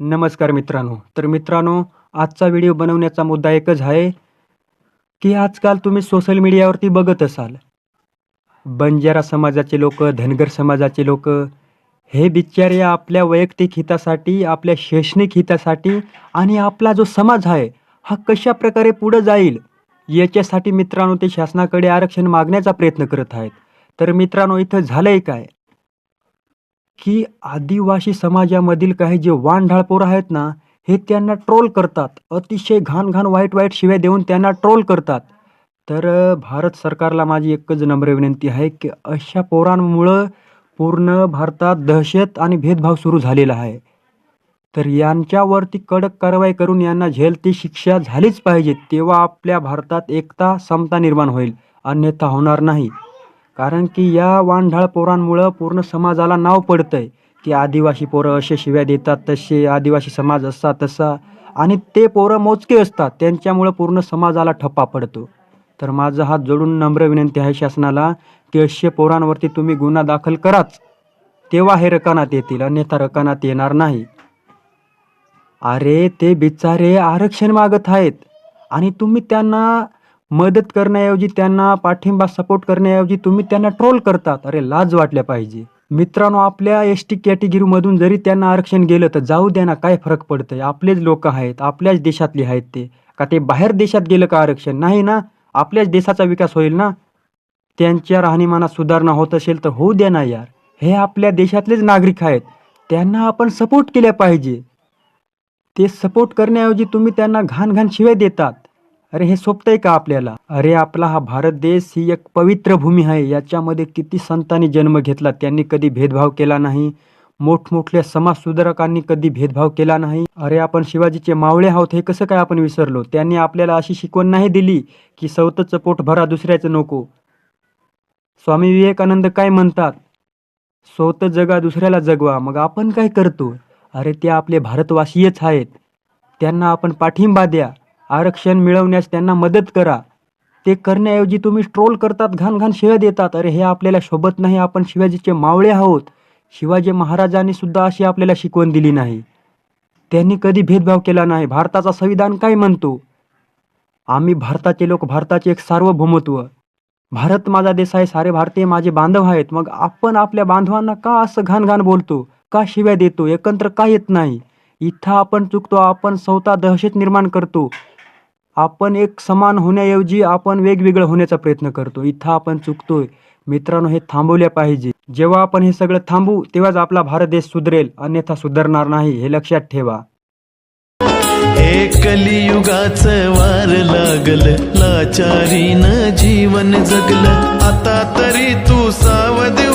नमस्कार मित्रांनो. तर मित्रांनो आजचा व्हिडिओ बनवण्याचा मुद्दा एकच आहे की आजकाल तुम्ही सोशल मीडियावरती बघत असाल. बंजारा समाजाचे लोक धनगर समाजाचे लोक हे बिचारे आपल्या वैयक्तिक हितासाठी आपल्या शैक्षणिक हितासाठी आणि आपला जो समाज आहे हा कशा प्रकारे पुढं जाईल याच्यासाठी मित्रांनो ते शासनाकडे आरक्षण मागण्याचा प्रयत्न करत आहेत. तर मित्रांनो इथं झालंय काय? की आदिवासी समाजामधील काही जे वानढाळ पोरं आहेत ना हे त्यांना ट्रोल करतात. अतिशय घाण घाण वाईट वाईट शिव्या देऊन त्यांना ट्रोल करतात. तर भारत सरकारला माझी एकच नम्र विनंती आहे की अशा पोरांमुळं पूर्ण भारतात दहशत आणि भेदभाव सुरू झालेला आहे. तर यांच्यावरती कडक कारवाई करून यांना झेलती शिक्षा झालीच पाहिजे तेव्हा आपल्या भारतात एकता समता निर्माण होईल. अन्यथा होणार नाही. कारण की या वांढाळ पोरांमुळं पूर्ण समाजाला नाव पडतंय. की आदिवासी पोरं असे शिव्या देतात तसे आदिवासी समाज असा तसा. आणि ते पोरं मोजके असतात त्यांच्यामुळं पूर्ण समाजाला ठप्पा पडतो. तर माझा हात जोडून नम्र विनंती आहे शासनाला की असे पोरांवरती तुम्ही गुन्हा दाखल कराच. तेव्हा हे रकानात येतील अन्यथा रकानात येणार नाही. अरे ते बिचारे आरक्षण मागत आहेत. आणि तुम्ही त्यांना मदत करण्याऐवजी त्यांना पाठिंबा सपोर्ट करण्याऐवजी तुम्ही त्यांना ट्रोल करतात. अरे लाज वाटल्या पाहिजे. मित्रांनो आपल्या एस टी कॅटेगरीमधून जरी त्यांना आरक्षण गेलं तर जाऊ द्या ना काय फरक पडतंय? आपलेच लोक आहेत आपल्याच देशातले आहेत ते. का ते बाहेर देशात गेलं का आरक्षण? नाही ना आपल्याच देशाचा विकास होईल ना? त्यांच्या राहणीमानात सुधारणा होत असेल तर होऊ द्या ना यार. हे आपल्या देशातलेच नागरिक आहेत. त्यांना आपण सपोर्ट केल्या पाहिजे. ते सपोर्ट करण्याऐवजी तुम्ही त्यांना घाण घाण शिवाय देतात. अरे हे सोपतंय का आपल्याला? अरे आपला हा भारत देश ही एक पवित्र भूमी आहे. याच्यामध्ये किती संतांनी जन्म घेतला त्यांनी कधी भेदभाव केला नाही. मोठमोठल्या समाजसुधारकांनी कधी भेदभाव केला नाही. अरे आपण शिवाजीचे मावळे आहोत हे कसं काय आपण विसरलो? त्यांनी आपल्याला अशी शिकवण नाही दिली की सवतचं पोट भरा दुसऱ्याचं नको. स्वामी विवेकानंद काय म्हणतात? स्वतः जगा दुसऱ्याला जगवा. मग आपण काय करतो? अरे ते आपले भारतवासीयच आहेत. त्यांना आपण पाठिंबा द्या. आरक्षण मिळवण्यास त्यांना मदत करा. ते करण्याऐवजी तुम्ही ट्रोल करतात घाण घाण शिव्या देतात. अरे हे आपल्याला शोभत नाही. आपण शिवाजीचे मावळे आहोत. शिवाजी महाराजांनी सुद्धा अशी आपल्याला शिकवण दिली नाही. त्यांनी कधी भेदभाव केला नाही. भारताचा संविधान काय म्हणतो? आम्ही भारताचे लोक भारताचे एक सार्वभौमत्व. भारत माझा देश आहे सारे भारतीय माझे बांधव आहेत. मग आपण आपल्या बांधवांना का असं घाणघाण बोलतो? का शिव्या देतो? एकत्र का येत नाही? इथं आपण चुकतो आपण स्वतः दहशत निर्माण करतो. आपण एक समान होण्याऐवजी आपण वेगवेगळं होण्याचा प्रयत्न करतो. इथं आपण चुकतोय. मित्रांनो हे थांबवल्या पाहिजे. जेव्हा आपण हे सगळं थांबू तेव्हाच आपला भारत देश सुधरेल. अन्यथा सुधारणार नाही. हे लक्षात ठेवा. हे कलियुगाचं वार लागल. लाचारीनं जीवन जगलं. आता तरी तू सावध